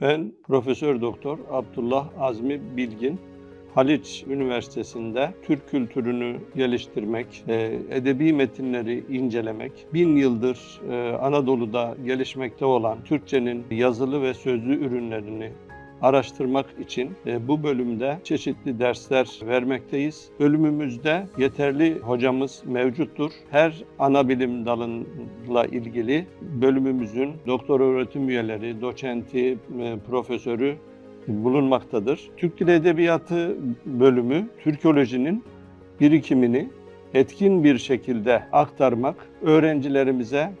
Ben Profesör Doktor Abdullah Azmi Bilgin. Haliç Üniversitesi'nde Türk kültürünü geliştirmek, e, edebi metinleri incelemek, bin yıldır e, Anadolu'da gelişmekte olan Türkçenin yazılı ve sözlü ürünlerini araştırmak için e, bu bölümde çeşitli dersler vermekteyiz. Bölümümüzde yeterli hocamız mevcuttur. Her ana bilim dalıyla ilgili bölümümüzün doktor öğretim üyeleri, doçenti, e, profesörü bulunmaktadır. Türk Dili Edebiyatı bölümü Türkolojinin birikimini etkin bir şekilde aktarmak, öğrencilerimize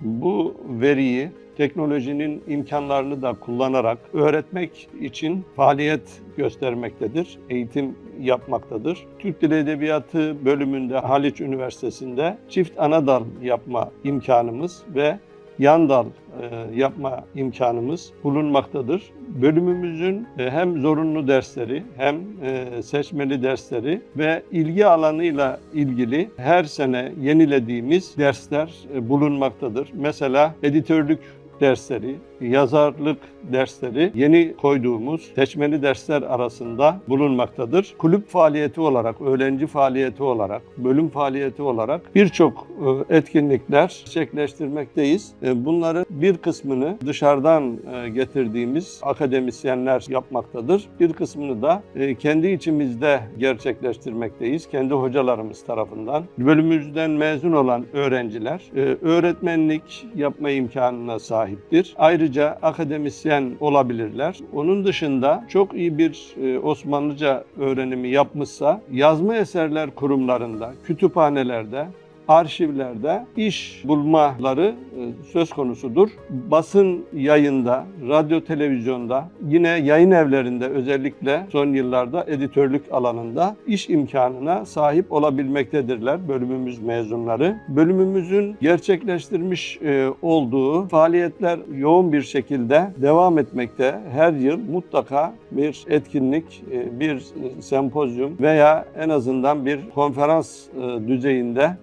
bu veriyi teknolojinin imkanlarını da kullanarak öğretmek için faaliyet göstermektedir, eğitim yapmaktadır. Türk Dili Edebiyatı bölümünde Haliç Üniversitesi'nde çift ana dal yapma imkanımız ve yan dal e, yapma imkanımız bulunmaktadır. Bölümümüzün e, hem zorunlu dersleri hem e, seçmeli dersleri ve ilgi alanıyla ilgili her sene yenilediğimiz dersler bulunmaktadır. Mesela editörlük dersleri, yazarlık dersleri yeni koyduğumuz seçmeli dersler arasında bulunmaktadır. Kulüp faaliyeti olarak, öğrenci faaliyeti olarak, bölüm faaliyeti olarak birçok e, etkinlikler gerçekleştirmekteyiz. E, Bunların bir kısmını dışarıdan e, getirdiğimiz akademisyenler yapmaktadır. Bir kısmını da kendi içimizde gerçekleştirmekteyiz. Kendi hocalarımız tarafından. Bölümümüzden mezun olan öğrenciler öğretmenlik yapma imkanına sahiptir. Ayrıca akademisyen olabilirler. Onun dışında çok iyi bir e, Osmanlıca öğrenimi yapmışsa yazma eserler kurumlarında, kütüphanelerde, arşivlerde iş bulmaları e, söz konusudur. Basın yayında, radyo televizyonda, yine yayın evlerinde özellikle son yıllarda editörlük alanında iş imkanına sahip olabilmektedirler bölümümüz mezunları. Bölümümüzün gerçekleştirmiş e, olduğu faaliyetler yoğun bir şekilde devam etmekte. Her yıl mutlaka bir etkinlik, e, bir sempozyum veya en azından bir konferans düzeyinde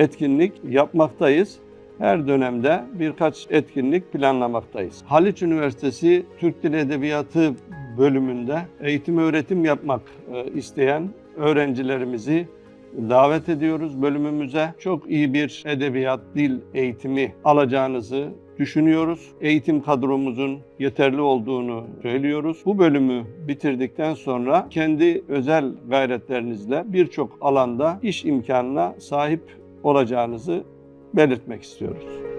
etkinlik yapmaktayız. Her dönemde birkaç etkinlik planlamaktayız. Haliç Üniversitesi Türk Dili Edebiyatı bölümünde eğitim öğretim yapmak e, isteyen öğrencilerimizi davet ediyoruz bölümümüze. Çok iyi bir edebiyat, dil eğitimi alacağınızı düşünüyoruz. Eğitim kadromuzun yeterli olduğunu söylüyoruz. Bu bölümü bitirdikten sonra kendi özel gayretlerinizle birçok alanda iş imkanına sahip olacağınızı belirtmek istiyoruz.